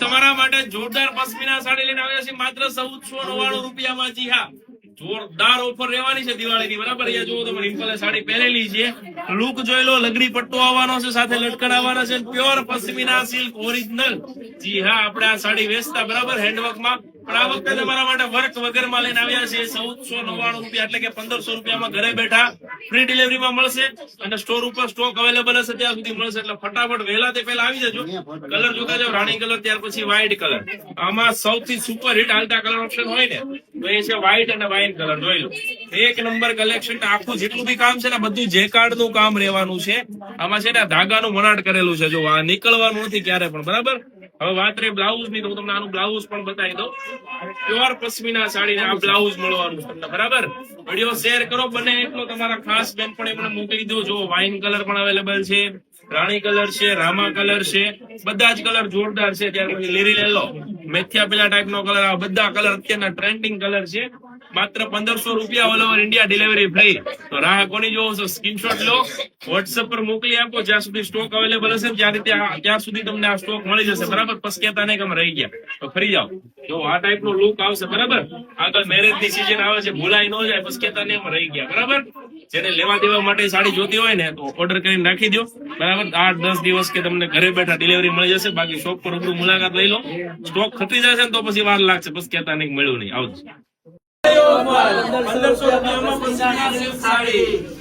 તમારા માટે જોરદાર પશ્મિના સાડી લઈને આવ્યા છે માત્ર ચૌદસો નવ્વાણું રૂપિયામાં જી હા. જોરદાર ઓફર રહેવાની છે દિવાળીની, બરાબર? અહીંયા જુઓ તમે રિમ્પલે સાડી પહેરેલી છે. લુક જોઈ લો, લગડી પટ્ટો આવવાનો છે, સાથે લટકણ છે પ્યોર પશ્મિના સિલ્ક ઓરિજિનલ. જી હા, આપણે આ સાડી વેચતા, બરાબર? હેન્ડવર્કમાં પણ કલર આમાં સૌથી સુપર હિટ કલર હોય ને એ છે વ્હાઈટ અને વાઇન કલર જોઈ એક નંબર કલેક્શન આખું જેટલું બી કામ છે ને બધું જેકાર્ડનું કામ રહેવાનું છે, આમાં છે ને ધાગાનું વણાટ કરેલું છે. જો આ નીકળવાનું નથી ક્યારે પણ, બરાબર? હવે વાત રે બ્લાઉઝની તો હું તમને આનું બ્લાઉઝ પણ બતાવી દઉં. પ્યોર પશ્મિના સાડી આ બ્લાઉઝ મળવાનું તમને, બરાબર? વીડિયો શેર કરો બને એટલો તમારા ખાસ બેન પણ એમને મોકલી દો. જો વાઇન કલર પણ અવેલેબલ છે, રાણી કલર છે, રામા કલર છે, બધા જ કલર જોરદાર છે. ત્યાર પછી લેરી લેલો મેથિયા પેલા ટાઈપ નો કલર આ બધા કલર અત્યારના ટ્રેન્ડિંગ કલર છે. માત્ર પંદરસો રૂપિયા all over India delivery free તો રાહ કોની જોવો છો? સ્ક્રીનશોટ લો. વોટ્સઅપ પર મોકલી આપો. જ્યાં સુધી સ્ટોક અવેલેબલ હશે ત્યાં રીતે ત્યાં સુધી તમને આ સ્ટોક મળી જશે. બરાબર? પછી નહીં કે અમે રહી ગયા. તો ફરી જાઓ. જો આ ટાઈપ નો લુક આવશે, બરાબર? આગળ મેરેજની સિઝન આવે છે, ભૂલાઈ ન જાય પસકેતા નહીં અમે રહી ગયા. બરાબર? જેને લેવા દેવા માટે સાડી જોતી હોય ને, તો ઓર્ડર કરીને નાખી દો બરાબર? આઠ, દસ દિવસ કે તમને ઘરે બેઠા ડિલિવરી મળી જશે. બાકી શોપ પર રૂબરૂ મુલાકાત લઈ લો. સ્ટોક ખતી જશે ને તો પછી વાર લાગશે. પસકેતા નહીં મળ્યું નહીં. આવજો. પંદરસો રૂપિયામાં પંચાણું સાડી